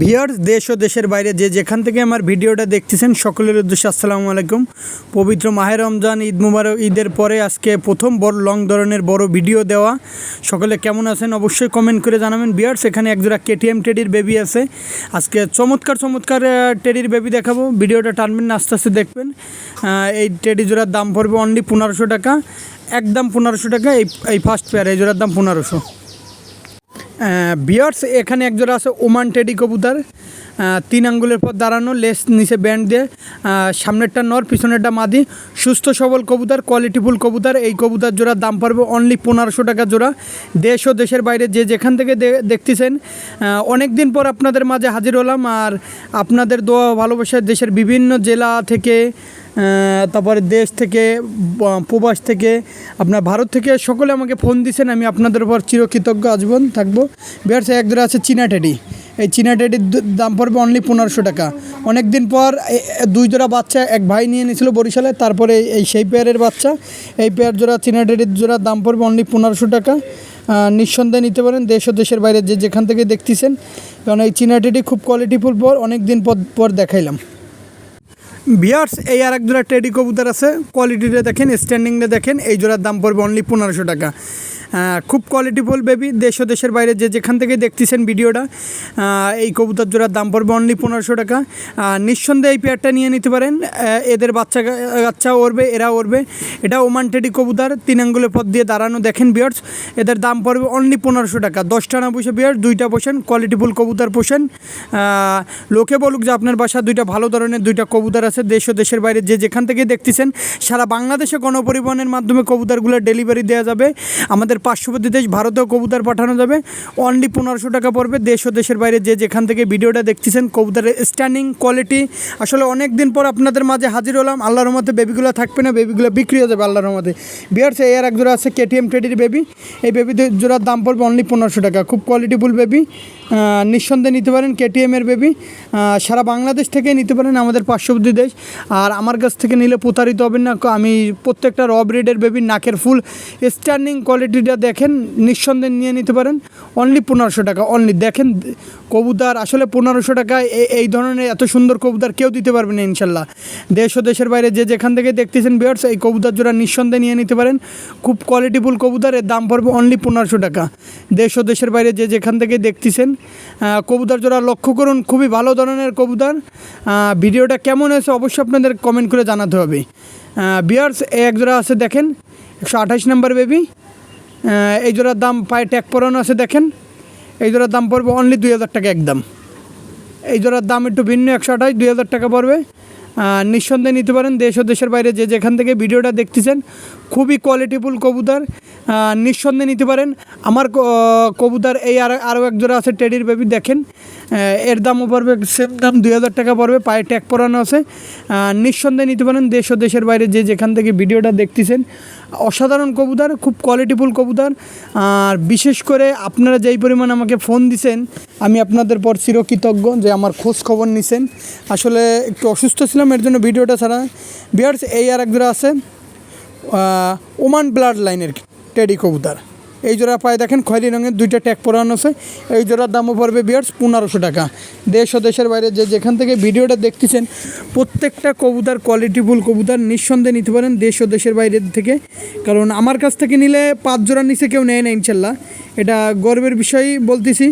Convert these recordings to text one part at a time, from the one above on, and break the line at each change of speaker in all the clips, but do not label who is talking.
Viewers দেশ ও দেশের বাইরে যে যেখান থেকে আমার ভিডিওটা দেখতেছেন, সকলের উদ্দেশ্যে আসসালামু আলাইকুম। পবিত্র মাহে রমজান, ঈদ মুবারক, ঈদের পরে আজকে প্রথম বড় লং ধরনের বড় ভিডিও দেওয়া। সকলে কেমন আছেন অবশ্যই কমেন্ট করে জানাবেন। ভিয়ার্স এখানে একজোড়া কেটিএম টেডির বেবি আছে। আজকে চমৎকার চমৎকার টেডির বেবি দেখাবো। ভিডিওটা টানবেন না, আস্তে আস্তে দেখবেন। এই টেডি জোড়ার দাম পড়বে অনলি পনেরোশো টাকা। একদম পনেরোশো টাকা, এই এই ফার্স্ট পেয়ার এই জোড়ার দাম পনেরোশো। বিয়ার্স, এখানে একজোড়া আছে ওমান টেডি কবুতর। তিন আঙ্গুলের পর দাঁড়ানো, লেস নিচে ব্যান্ড দিয়ে। সামনেরটা নর, পিছনেরটা মাদি। সুস্থ, সবল কবুতর কোয়ালিটিফুল কবুতর। এই কবুতর জোড়ার দাম পড়বে অনলি পনেরোশো টাকা জোড়া। দেশ ও দেশের বাইরে যে যেখান থেকে দেখতেছেন অনেক দিন পর আপনাদের মাঝে হাজির হলাম। আর আপনাদের দোয়া ভালোবাসায় দেশের বিভিন্ন জেলা থেকে তারপরে দেশ থেকে প্রবাস থেকে, আপনার ভারত থেকে সকলে আমাকে ফোন দিয়েছেন, আমি আপনাদের উপর চিরকৃতজ্ঞ আজীবন থাকব। বিহার এক ধরে আছে চীনা টেডি এই চীনা টেডির দাম পড়বে অনলি পনেরোশো টাকা। অনেক দিন পর দুই জোড়া বাচ্চা এক ভাই নিয়ে নিয়েছিল বরিশালে, তারপরে এই সেই পেয়ারের বাচ্চা। এই পেয়ার জোড়া, চীনা টেডির জোড়া দাম পড়বে অনলি পনেরোশো টাকা। নিঃসন্দেহে নিতে পারেন, দেশ ও দেশের বাইরে যে যেখান থেকে দেখতেছেন। কারণ এই চীনা টেডি খুব কোয়ালিটিফুল পর অনেক দিন পর পর দেখাইলাম। বিয়ার্স, এই আর এক জোড়া টেডি কবুতর আছে। কোয়ালিটিটা দেখেন স্ট্যান্ডিংটা দেখেন, এই জোড়ার দাম পড়বে অনলি পনেরোশো টাকা। খুব কোয়ালিটিফুল বেবি দেশ ও দেশের বাইরে যে যেখান থেকে দেখতেছেন ভিডিওটা এই কবুতর জোড়ার দাম পড়বে অনলি পনেরোশো টাকা। নিঃসন্দেহে এই পেয়ারটা নিয়ে নিতে পারেন। এদের বাচ্চা বাচ্চা ওরবে এরা ওরবে এটা ওমান টেডি কবুতর, তিন আঙ্গুলের পথ দিয়ে দাঁড়ানো, দেখেন বিয়ার্স এদের দাম পড়বে অনলি পনেরোশো টাকা। দশটা না বসে বিয়ার্স দুইটা পোষেন কোয়ালিটিফুল কবুতর পোষেন। লোকে বলুক যে আপনার বাসা দুইটা ভালো ধরনের, দুইটা কবুতর আছে। দেশ ও দেশের বাইরে যে যেখান থেকে দেখতেছেন, সারা বাংলাদেশে গণপরিবহনের মাধ্যমে কবুতরগুলো ডেলিভারি দেওয়া যাবে। আমাদের পার্শ্ববর্তী দেশ ভারতেও কবুতর পাঠানো যাবে। অনলি পনেরোশো টাকা পড়বে। দেশ ও দেশের বাইরে যে যেখান থেকে ভিডিওটা দেখতেছেন, কবুতরের স্ট্যান্ডিং কোয়ালিটি আসলে অনেক দিন পর আপনাদের মাঝে হাজির হলাম। আল্লাহর রহমতে বেবিগুলো থাকবে না বেবিগুলো বিক্রি হয়ে যাবে আল্লাহর রহমতে। বিয়ার্স এর এক জোড়া আছে কেটিএম টেডির বেবি এই বেবি জোড়ার দাম পড়বে অনলি পনেরোশো টাকা। খুব কোয়ালিটিফুল বেবি নিঃসন্দেহে নিতে পারেন কেটিএমের বেবি সারা বাংলাদেশ থেকে নিতে পারেন আমাদের পার্শ্ববর্তী দেশ। আর আমার কাছ থেকে নিলে প্রতারিত হবেন না। আমি প্রত্যেকটা র ব্রিডের বেবির নাকের ফুল স্ট্যান্ডিং কোয়ালিটিটা দেখেন, নিঃসন্দেহে নিয়ে নিতে পারেন। অনলি পনেরোশো টাকা অনলি দেখেন, কবুতর আসলে পনেরোশো টাকা এই ধরনের এত সুন্দর কবুতর কেউ দিতে পারবে না, ইনশাল্লাহ। দেশ ও দেশের বাইরে যে যেখান থেকে দেখতেছেন বিয়ার্স এই কবুতর জোড়া নিঃসন্দেহে নিয়ে নিতে পারেন। খুব কোয়ালিটিফুল কবুতর, এর দাম পড়বে অনলি পনেরোশো টাকা। দেশ ও দেশের বাইরে যে যেখান থেকে দেখতেছেন কবুতর জোড়া লক্ষ্য করুন, খুবই ভালো ধরনের কবুতর। ভিডিওটা কেমন হয়েছে অবশ্যই আপনাদের কমেন্ট করে জানাতে হবে। বিয়ার্স এক জোড়া আছে, দেখেন, একশো আঠাশ নাম্বার বেবি এই জোড়ার দাম পায়ে ট্যাগ পরানো আছে, দেখেন। এই জোড়ার দাম পড়বে অনলি দুই হাজার টাকা একদম। এই জোড়ার দাম একটু ভিন্ন, একশো আঠাশ, দুই হাজার টাকা পড়বে। নিঃসন্দেহে নিতে পারেন দেশ ও দেশের বাইরে যে যেখান থেকে ভিডিওটা দেখতেছেন, খুবই কোয়ালিটিফুল কবুতর। নিঃসন্দেহে নিতে পারেন। আমার কবুতর এই আর আরও এক জোড়া আছে টেডির বেবি দেখেন। এর দামও পড়বে সেম দাম, দুই হাজার টাকা পড়বে, পায়ে ট্যাগ পরানো আছে। নিঃসন্দেহে নিতে পারেন দেশ ও দেশের বাইরে যে যেখান থেকে ভিডিওটা দেখতেছেন। অসাধারণ কবুতর, খুব কোয়ালিটিফুল কবুতর। আর বিশেষ করে আপনারা যেই পরিমাণ আমাকে ফোন দিছেন, আমি আপনাদের পর চিরকৃতজ্ঞ যে আমার খোঁজ খবর নিছেন। আসলে একটু অসুস্থ ছিলাম, এর জন্য ভিডিওটা ছাড়া। বিয়ার্স, এই আর এক আছে ওমান ব্লাড লাইনের টেডি কবুতর। এই জোড়া পায়ে দেখেন খয়েরি রঙের দুইটা ট্যাগ পরানো আছে। এই জোড়ার দামও পড়বে বিয়ার্স পনেরোশো টাকা। দেশ ও দেশের বাইরে যে যেখান থেকে ভিডিওটা দেখতেছেন, প্রত্যেকটা কবুতর কোয়ালিটিফুল কবুতর নিঃসন্দেহে নিতে পারেন দেশ ও দেশের বাইরে থেকে। কারণ আমার কাছ থেকে নিলে পাঁচ জোড়ার নিচে কেউ নেয় না, ইনশাল্লাহ। এটা গর্বের বিষয়ই বলতেছি।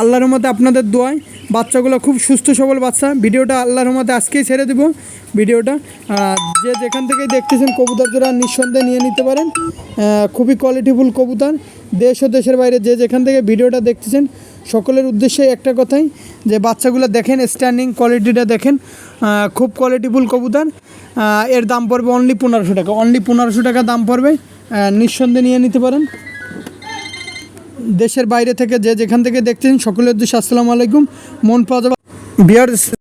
আল্লাহর মতে আপনাদের দোয়ায় বাচ্চাগুলো খুব সুস্থ সবল বাচ্চা। ভিডিওটা আল্লাহর রহমতে আজকেই ছেড়ে দেবো ভিডিওটা। যে যেখান থেকে দেখতেছেন কবুতর জোড়া নিঃসন্দেহে নিয়ে নিতে পারেন খুবই কোয়ালিটিফুল কবুতর। দেশ ও দেশের বাইরে যে যেখান থেকে ভিডিওটা দেখতেছেন, সকলের উদ্দেশ্যে একটা কথাই, যে বাচ্চাগুলো দেখেন স্ট্যান্ডিং কোয়ালিটিটা দেখেন খুব কোয়ালিটিফুল কবুতর। এর দাম পড়বে অনলি পনেরোশো টাকা। অনলি পনেরোশো টাকা দাম পড়বে নিঃসন্দেহে নিয়ে নিতে পারেন। দেশের বাইরে থেকে যে যেখান থেকে দেখতেছেন, সকলের দুঃস্থ আসসালামু আলাইকুম। মন পাওয়া যাবে বিয়ার